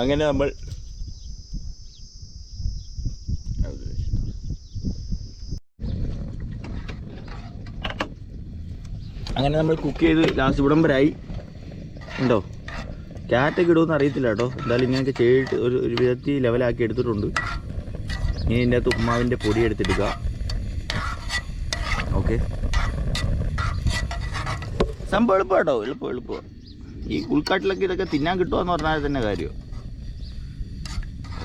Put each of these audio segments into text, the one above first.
അങ്ങനെ നമ്മൾ അങ്ങനെ നമ്മൾ കുക്ക് ചെയ്ത് ലാസ്റ്റ് ഇവിടം വരായി ഉണ്ടോ ക്യാറ്റൊക്കെ ഇടുമെന്ന് അറിയത്തില്ല കേട്ടോ. എന്തായാലും ഇങ്ങനെയൊക്കെ ചെയ്തിട്ട് ഒരു ഒരു വിധത്തിൽ ലെവലാക്കി എടുത്തിട്ടുണ്ട്. ഇനി ഇതിന്റെ അകത്ത് ഉമ്മാവിന്റെ പൊടി എടുത്തെടുക്കുക ഓക്കെ സംഭവം എളുപ്പം കേട്ടോ എളുപ്പം എളുപ്പം. ഈ ഉൾക്കാട്ടിലൊക്കെ ഇതൊക്കെ തിന്നാൻ കിട്ടുമെന്ന് പറഞ്ഞാൽ തന്നെ കാര്യം.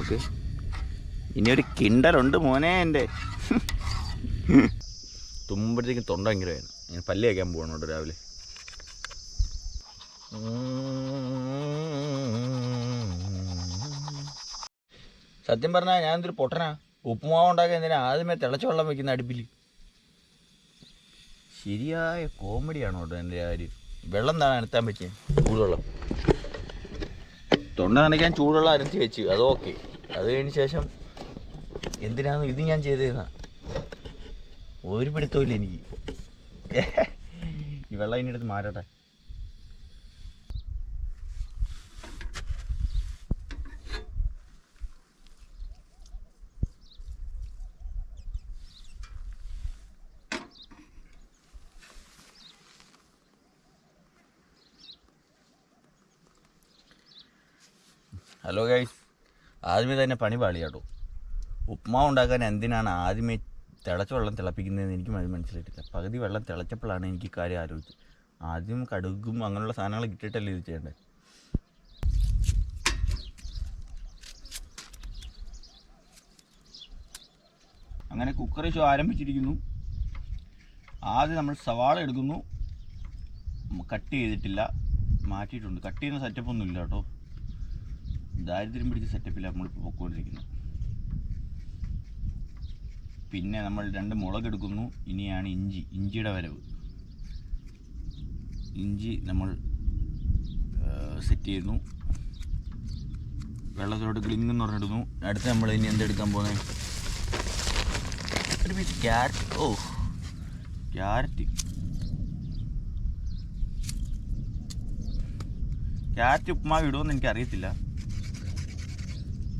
ഓക്കെ ഇനി ഒരു കിണ്ടറുണ്ട് മോനെ എന്റെ. തുമ്പഴത്തേക്കും തൊണ്ട ഭയങ്കര വേണം ഞാൻ പല്ല് വയ്ക്കാൻ പോകണോ രാവിലെ. സത്യം പറഞ്ഞാൽ ഞാൻ എന്തൊരു പൊട്ടനാ? ഉപ്പുമാവ് ഉണ്ടാക്കാൻ എന്തിനാ ആദ്യമേ തിളച്ച വെള്ളം വെക്കുന്ന അടുപ്പിൽ ശരിയായ കോമഡിയാണോ കേട്ടോ എന്റെ കാര്യം. വെള്ളം എന്താണ് അനത്താൻ പറ്റിയത് ചൂടുവെള്ളം. തൊണ്ട നനയ്ക്കാൻ ചൂടുവെള്ളം അരച്ച് വെച്ച്. അത് ഓക്കെ അത് കഴിഞ്ഞ ശേഷം എന്തിനാണ് ഇത് ഞാൻ ചെയ്തതെന്നാ? ഒരു പിടുത്തമില്ല എനിക്ക്. ഈ വെള്ളം ഇനി എടുത്ത് മാറട്ടെ ഹലോ ഗൈസ്. ആദ്യമേ തന്നെ പണി പാളി കേട്ടോ ഉപ്മാവ് ഉണ്ടാക്കാൻ എന്തിനാണ് ആദ്യമേ തിളച്ച വെള്ളം തിളപ്പിക്കുന്നതെന്ന് എനിക്ക് മനസ്സിലായിട്ടില്ല. പകുതി വെള്ളം തിളച്ചപ്പോഴാണ് എനിക്ക് കാര്യം ആലോചിച്ചത്. ആദ്യം കടുകും അങ്ങനെയുള്ള സാധനങ്ങൾ ഇട്ടിട്ടല്ലേ ഇത് ചെയ്യേണ്ടത് അങ്ങനെ കുക്കറി ഷോ ആരംഭിച്ചിരിക്കുന്നു. ആദ്യം നമ്മൾ സവാള എടുക്കുന്നു. കട്ട് ചെയ്തിട്ടില്ല. മാറ്റിയിട്ടുണ്ട്. കട്ട് ചെയ്യുന്ന സെറ്റപ്പൊന്നും ഇല്ല കേട്ടോ. ദാരിദ്ര്യം പിടിച്ച സെറ്റപ്പിലാണ് നമ്മളിപ്പോൾ പൊക്കോണ്ടിരിക്കുന്നത് പിന്നെ നമ്മൾ രണ്ട് മുളക് എടുക്കുന്നു. ഇനിയാണ് ഇഞ്ചി. ഇഞ്ചിയുടെ വരവ്. ഇഞ്ചി നമ്മൾ സെറ്റ് ചെയ്യുന്നു. വെള്ളത്തിലോട്ട് ക്ലിങ് എന്ന് പറഞ്ഞിടുന്നു. അടുത്ത് നമ്മൾ ഇനി എന്തെടുക്കാൻ പോകുന്നത് ഒരു പീസ് ക്യാരറ്റ് ഓ ക്യാരറ്റ് ക്യാരറ്റ് ഉപ്പുമാവ് ഇടുമെന്ന് എനിക്ക് അറിയത്തില്ല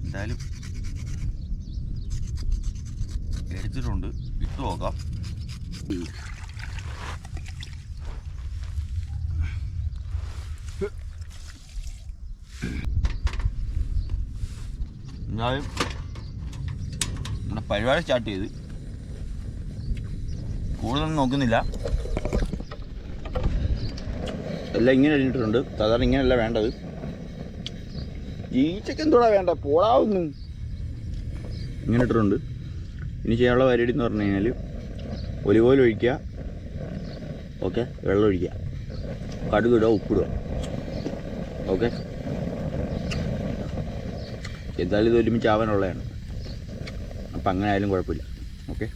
എന്തായാലും എടുത്തിട്ടുണ്ട്. ഇട്ട് നോക്കാം. എന്നാലും നമ്മുടെ പരിപാടി സ്റ്റാർട്ട് ചെയ്ത്. കൂടുതലൊന്നും നോക്കുന്നില്ല. എല്ലാം ഇങ്ങനെ ഇട്ടിട്ടുണ്ട് സാധാരണ ഇങ്ങനെയല്ല വേണ്ടത്. ഈച്ചക്ക് എന്തോടാ വേണ്ട പോടാവുന്നു ഇങ്ങനെ ഇട്ടിട്ടുണ്ട്. ഇനി ചെയ്യാനുള്ള പരിപാടി എന്ന് പറഞ്ഞു കഴിഞ്ഞാൽ ഒലിവ് ഓയിൽ ഒഴിക്കുക. ഓക്കെ? വെള്ളം ഒഴിക്കുക. കടുക് ഇടുക ഉപ്പിടുക ഓക്കെ? എന്തായാലും ഇത് ഒരുമിച്ച് ആവാനുള്ളതാണ്. അപ്പം അങ്ങനെ ആയാലും കുഴപ്പമില്ല. ഓക്കെ?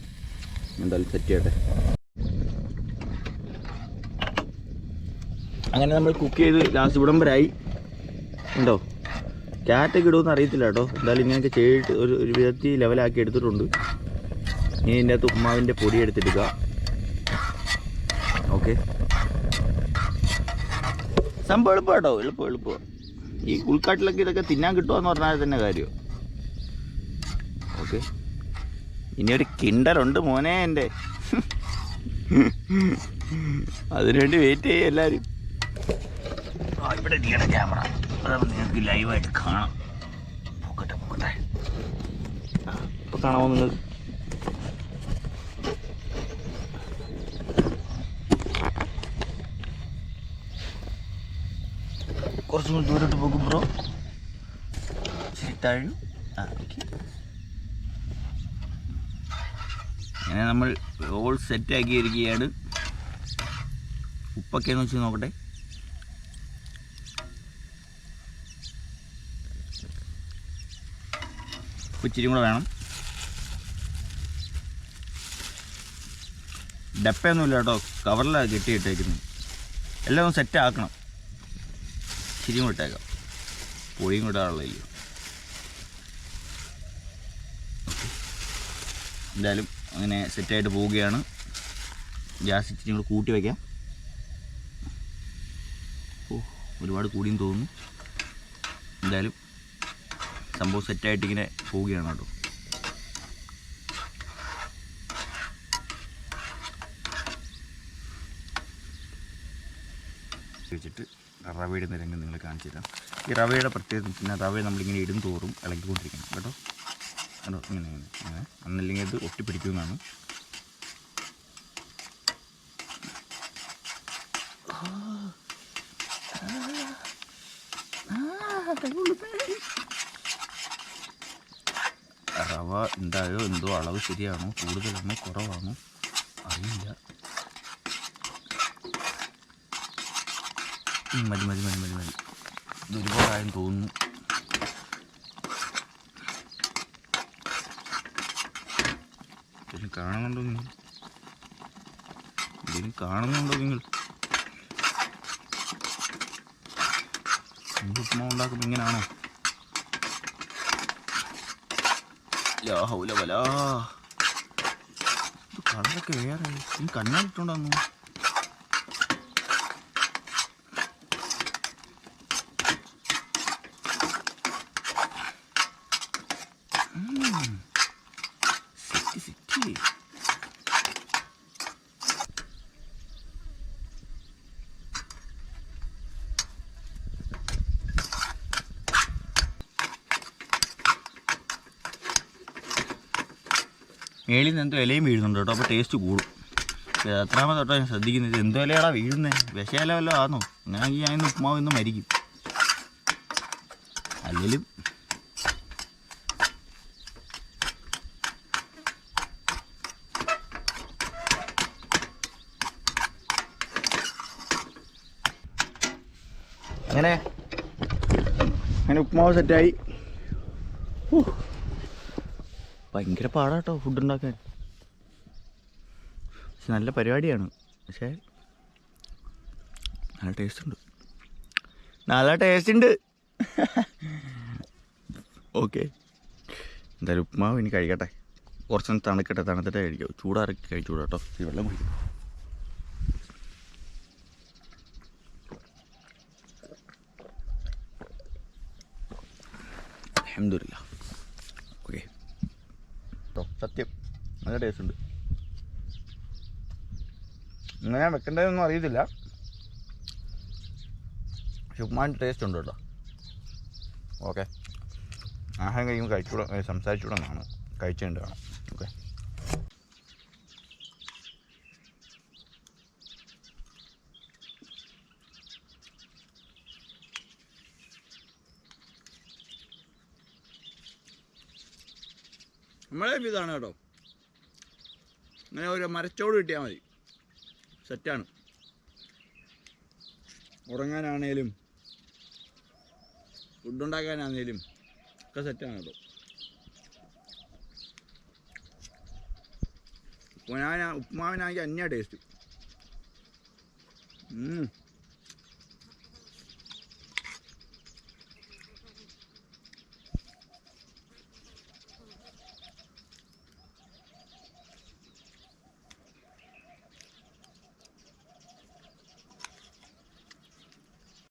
എന്തായാലും സെറ്റ് ചെയ്യട്ടെ. അങ്ങനെ നമ്മൾ കുക്ക് ചെയ്ത് ലാസ്റ്റ് ഇവിടം ഉണ്ടോ? ക്യാറ്റൊക്കെ ഇടുമെന്ന് അറിയത്തില്ല കേട്ടോ. എന്തായാലും ഇങ്ങനെയൊക്കെ ചെയ്തിട്ട് ഒരു ഒരു വിധത്തിൽ ലെവലാക്കി എടുത്തിട്ടുണ്ട്. ഇനി ഇതിന്റെ അകത്ത് ഉമ്മാവിന്റെ പൊടി എടുത്തെടുക്കുക ഓക്കെ സംഭവം എളുപ്പം കേട്ടോ. എളുപ്പം എളുപ്പം. ഈ ഉൾക്കാട്ടിലൊക്കെ ഇതൊക്കെ തിന്നാൻ കിട്ടുമെന്ന് പറഞ്ഞാൽ തന്നെ കാര്യം. ഓക്കെ ഇനി ഒരു കിണ്ടറുണ്ട് മോനെ എന്റെ. അതിനുവേണ്ടി വെയിറ്റ് ചെയ്യും എല്ലാവരും ഇവിടെ ക്യാമറ അതാകുമ്പോൾ നിങ്ങൾക്ക് ലൈവായിട്ട് കാണാം. പൊക്കട്ടെ പൊക്കട്ടെ. ഇപ്പോൾ കാണാമോ നിങ്ങൾ? കുറച്ചും കൂടി ദൂരോട്ട് പോകും ബ്രോ. ശരി ആ ഓക്കെ. അങ്ങനെ നമ്മൾ ഓൾ സെറ്റ് ഇരിക്കുകയാണ് ഉപ്പൊക്കെ എന്ന് വെച്ച് നോക്കട്ടെ. ഇച്ചിരി കൂടെ വേണം. ഡപ്പയൊന്നുമില്ല കേട്ടോ. കവറിലാണ് കെട്ടിയിട്ടേക്കുന്നത്. എല്ലാം ഒന്ന് സെറ്റ് ആക്കണം. കൂടെ ഇട്ടേക്കാം. പൊടിയും കൂടെ ഉള്ളില്ല എന്തായാലും അങ്ങനെ സെറ്റായിട്ട് പോവുകയാണ്. ഗ്യാസ് ഇച്ചിരി കൂടെ കൂട്ടി വയ്ക്കാം ഓ ഒരുപാട് കൂടിയും തോന്നുന്നു. എന്തായാലും സംഭവം സെറ്റായിട്ട് ഇങ്ങനെ പോവുകയാണ് കേട്ടോ വെച്ചിട്ട് റവയുടെ നിരങ്ങ് നിങ്ങൾ കാണിച്ചു തരാം ഈ റവയുടെ പ്രത്യേകത പിന്നെ റവ നമ്മളിങ്ങനെ ഇടും തോറും ഇളക്കിക്കൊണ്ടിരിക്കണം കേട്ടോ കേട്ടോ ഇങ്ങനെ ഇങ്ങനെ ഇങ്ങനെ അന്നല്ലെങ്കിൽ ഇത് ഒട്ടിപ്പിടിക്കുമെന്നാണ് റവ ഉണ്ടായോ എന്തോ അളവ് ശരിയാണോ കൂടുതലാണോ കുറവാണോ അറിയില്ല. മതി മതി മതി മതി മതി. ഇത് തോന്നുന്നു. എന്തെങ്കിലും കാണുന്നുണ്ടോ നിങ്ങൾ? എന്തെങ്കിലും കാണുന്നുണ്ടോ നിങ്ങൾ? ഉപ്പുമാവ് ഉണ്ടാക്കുമ്പോൾ ഇങ്ങനെയാണോ ലാ ഹൗല വലാ. ഇത് വേറെ. ഈ സിറ്റി സിറ്റി മേളിൽ നിന്ന് എന്തോ ഇലയും വീഴുന്നുണ്ട് കേട്ടോ അപ്പോൾ ടേസ്റ്റ് കൂടും. എത്രാമത് തൊട്ടോ ഞാൻ ശ്രദ്ധിക്കുന്നത് എന്തോ ഇലയാടാ വീഴുന്നത് വിഷയില വല്ലതും ആണോ അങ്ങനെയാണെങ്കിൽ ഞാൻ ഇന്ന് ഉപ്പുമാവ് ഇന്ന് മരിക്കും. അല്ലെങ്കിലും അങ്ങനെ. അങ്ങനെ ഉപ്പുമാവ് സെറ്റായി ഭയങ്കര പാടാട്ടോ ഫുഡ് ഉണ്ടാക്കാൻ. പക്ഷെ നല്ല പരിപാടിയാണ്. പക്ഷേ നല്ല ടേസ്റ്റ് ഉണ്ട്. നല്ല ടേസ്റ്റ് ഉണ്ട്. ഓക്കെ എന്തായാലും ഉപ്മാവ് ഇനി കഴിക്കട്ടെ. കുറച്ചൊന്ന് തണുക്കട്ടെ. തണുത്തിട്ടേ കഴിക്കൂ. ചൂടാറക്കി കഴിച്ചൂടാ കേട്ടോ. ഈ വെള്ളം കുടിക്കും. അഹമ്മദില്ല സത്യം. നല്ല ടേസ്റ്റ് ഉണ്ട്. ഇങ്ങനെ വെക്കേണ്ടതെന്നൊന്നും അറിയത്തില്ല. ഉമ്മാന്റെ ടേസ്റ്റ് ഉണ്ട് കേട്ടോ. ഓക്കെ ആഹാരം കഴിയുമ്പോൾ കഴിച്ചുകൂടെ സംസാരിച്ചുകൂടെ എന്നാണ് കഴിച്ചുകൊണ്ട് വേണം നമ്മളെ ഇതാണ് കേട്ടോ. അങ്ങനെ ഒരു മരച്ചോട് കിട്ടിയാൽ മതി. സെറ്റാണ്. ഉറങ്ങാനാണേലും ഫുഡ് ഉണ്ടാക്കാനാണേലും ഒക്കെ സെറ്റാണ് കേട്ടോ. ഉപ്പുമാവിനാ ഉപ്പുമാവിനാണെങ്കിൽ അന്യ ടേസ്റ്റ്